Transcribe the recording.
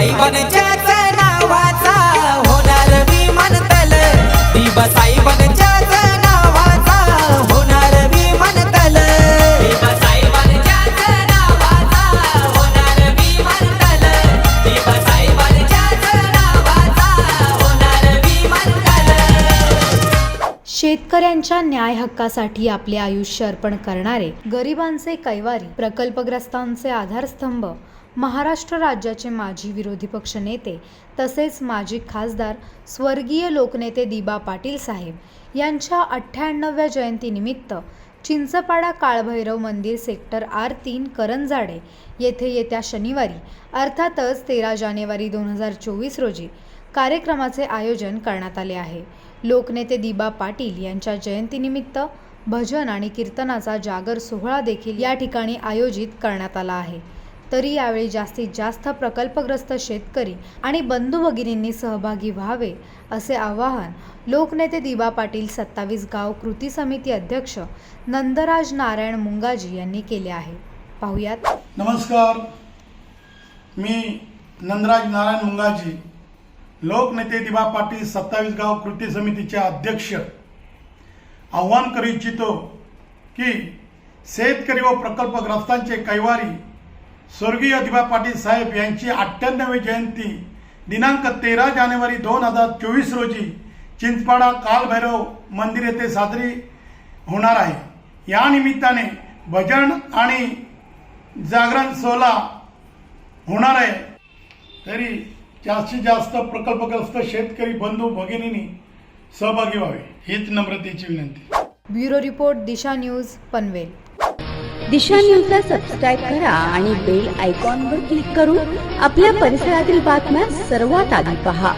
साईबानच्याच नावाचा होणार विमानतल दिवसाईबान शेतकऱ्यांच्या न्याय हक्कासाठी आपले आयुष्य अर्पण करणारे गरिबांचे कैवारी प्रकल्पग्रस्तांचे आधारस्तंभ महाराष्ट्र राज्याचे माजी विरोधी पक्ष नेते तसेच माजी खासदार स्वर्गीय लोकनेते दिबा पाटील साहेब यांच्या अठ्ठ्याण्णव्या जयंतीनिमित्त चिंचपाडा काळभैरव मंदिर सेक्टर आर तीन करंजाडे येथे येत्या शनिवारी अर्थातच तेरा जानेवारी दोन हजार चोवीस रोजी कार्यक्रमाचे आयोजन करण्यात आले आहे. लोकनेते दिबा पाटील यांच्या जयंतीनिमित्त भजन आणि कीर्तनाचा जागर सोहळा देखील या ठिकाणी आयोजित करण्यात आला आहे. तरी यावेळी जास्तीत जास्त प्रकल्पग्रस्त शेतकरी आणि बंधू भगिनींनी सहभागी व्हावे असे आवाहन लोकनेते दिबा पाटील सत्तावीस गाव कृती समिती अध्यक्ष नंदराज नारायण मुंगाजी यांनी केले आहे. पाहुयात. नमस्कार. मी नंदराज नारायण मुंगाजी लोकनेते दिबा पाटील सत्तावीस गाव कृती समितीचे अध्यक्ष. आव्हान करू इच्छितो की शेतकरी व प्रकल्पग्रस्तांचे कैवारी स्वर्गीय दिबा पाटील साहेब यांची अठ्ठ्याण्णवी जयंती दिनांक तेरा जानेवारी दोन हजार चोवीस रोजी चिंचपाडा कालभैरव मंदिर येथे साजरी होणार आहे. या निमित्ताने भजन आणि जागरण सोहळा होणार आहे. तरी जास्तीत जास्त प्रकल्पग्रस्त शेतकरी बंधू भगिनींनी सहभागी व्हावे. हीच नम्रतेची विनंती. Bureau report Disha news Panvel. Disha न्यूजला सबस्क्राईब करा आणि बेल आयकॉनवर क्लिक करून आपल्या परिसरातील बातम्या सर्वात आधी पहा.